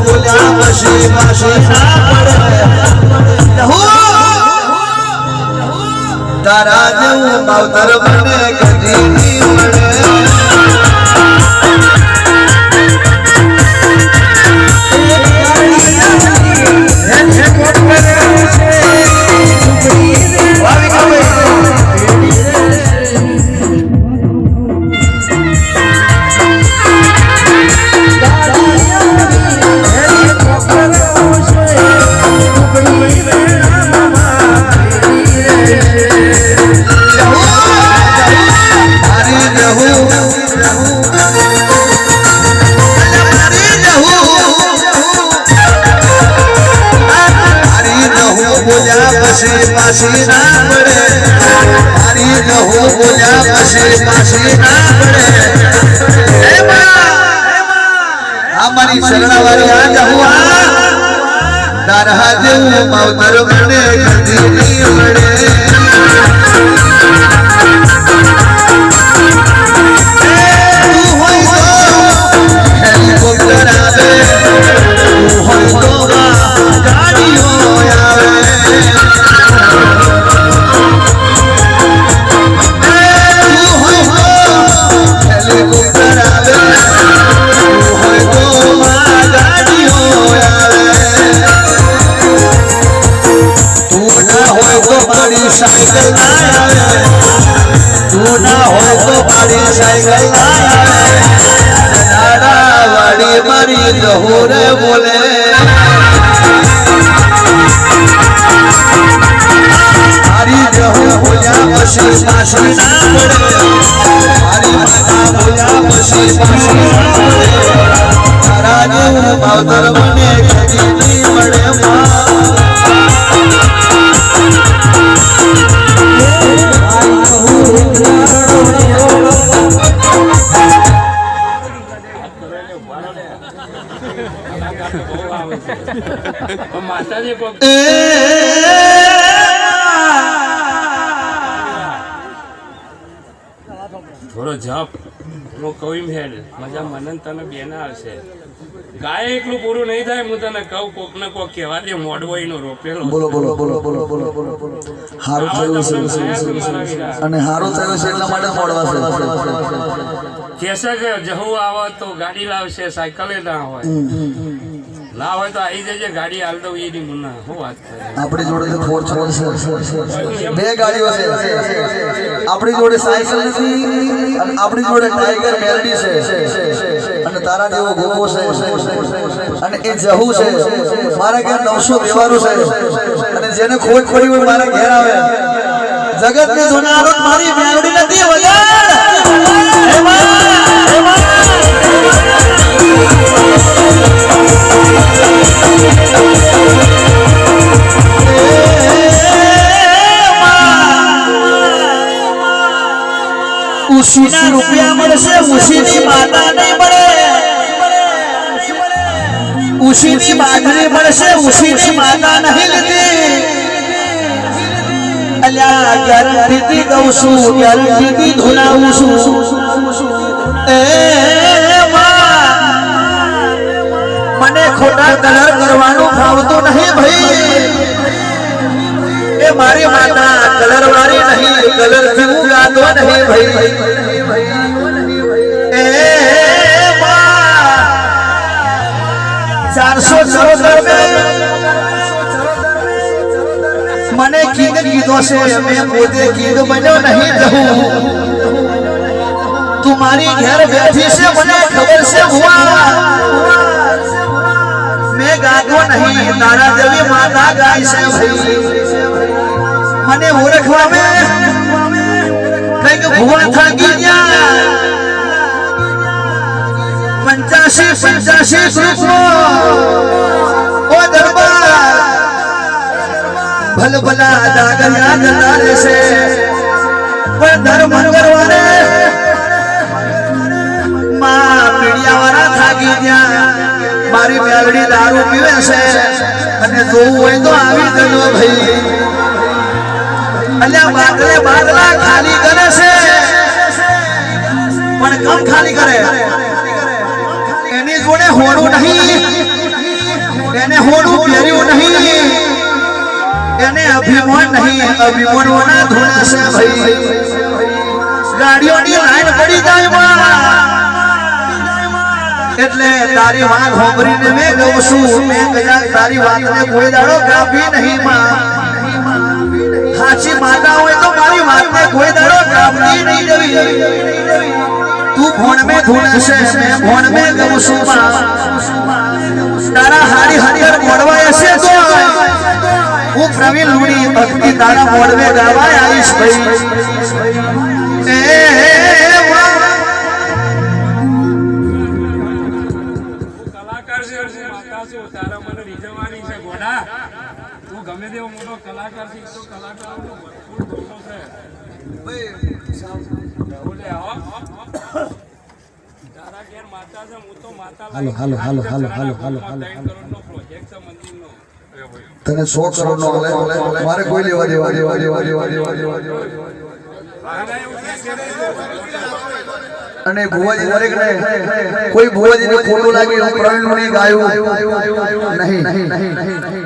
બોલ્યા પછી પાછી ના પડે તારા જેવું માવતર મને કદી પછી ના પડે મારી રહું બોલ્યા પછી પાછી ના પડે! આ મારી શરણાવાળી આ જહું આ. તારા જેવું માવતર મને કદી નહીં મળે હોય તો મારી સાયકલ ના આવે તું ના હોય તો મારી સાયકલ ના વાડી મારી દહોરે બોલે મારી માવતર માતાજી થોડો જપ હું કહું હેડ. મજા મનન તને બેના આવશે ગાય એકલું પૂરું નહીં થાય હું તને કહું કોક ને કોક કહેવા દે મોડવો એનો રોપેલો બોલો બોલો બોલો બોલો બોલો બોલો બોલો. હારું થયું છે અને હારું થયું છે એટલા માટે મોડવા છે. કહેશે કે જહુ આવે તો ગાડી લાવશે સાયકલે ના હોય. આપણી જોડે બે ગાડીઓ છે. આપણી જોડે સાયકલ નથી અને આપણી જોડે ટાઈગર મેલડી છે. અને તારા જેવો ગોગો છે. અને એ જહુ છે. મારા ઘેર નવસો વ્યવહારો છે. અને જેને ખોટ પડી હોય મારા ઘેર આવે. જગત ને જોનારો મારી મેલડી નથી. વગર ઉશીના રૂપિયા મળશે ઉશીની માતા નહીં મળે. ઉશીની બાજરી મળશે ઉશીની માતા નહીં લીધી. અલ્યા ગેરંટીથી કહું છું ગેરંટીથી ધુનાવું છું. એ મને ખોટા કલર કરવાનું ફાવતું નહીં ભાઈ. એ મારી માતા કલર વાળી નહીં કલરથી હું ગાતો નહીં ભાઈ એ માં, ચારસો ચરોતર મને કીધ કીધો છે મેં પોતે કીધ બન્યો નહીં કહું તું મારી ઘેર બેઠી છે મને ખબર છે ભુવા મેં ગાતો નહીં તારા જેવી માતા ગાય છે ભાઈ મને ઓળખવા મે કંઈક ભુવા થાકી ગયા. પંચાશી પંચાશી ગ્રુપનો ઓ દરબાર. ભલ ભલા દાગરિયા ના રહેશે પણ દર મંગળવારે માં પીડિયાવાળા થાકી ગયા. મારી મેલડી દારૂ પીવે છે. અને જોવું હોય તો આવી જજો ભાઈ. અલ્યા બાદલે બાદલા ખાલી કરે છે. પણ કમ ખાલી કરે. એની જોડે હોડું નહીં. એને હોડું પહેર્યું નહીં. એને અભિમાન નહીં. અભિમાનોના ધોળા છે ભાઈ. ગાડીઓની લાઈન પડી જાય એટલે તારી વાત હોંભરીને મેં કહું છું, મેં કદાચ તારી વાતને કોઈ દાડો કાપી નહીં માં. સાચી માતા હોય તો મારી વાતને કોઈ દડો કાપતી નહીં જવી. તું ફોન મે ધૂણે છે, મે ફોન મે કહું છું તારા હારી હરિહર મોડવા હશે તો હું પ્રવીણ લુડી ભક્તિ તારા મોડવે ગાવા આવીશ ભાઈ. માતા છું તારા મને રીઝવવાની છે ગોડા. તું ગમે તેવો મોટો કલાકાર છે તો કલાકારોનો ભરપૂર ધોકો છે. બોલે આવો. તારા ઘેર માતા છે હું તો માતા હાલો, હાલો, હાલો, હાલો, હાલો, હાલો, હાલો, પ્રોજેક્ટ છે મંદિરનો. તને સો કરોડ નો મારે કોઈ લેવા દેવા દેવા દેવા દેવા દેવા દેવા દેવા આના એવું કહેશે નહીં. અને ભુવાજી દરેક ને કોઈ ભુવાજી ને ખોટું લાગે એવું પ્રવીણ મુનિ ગાયું નહીં.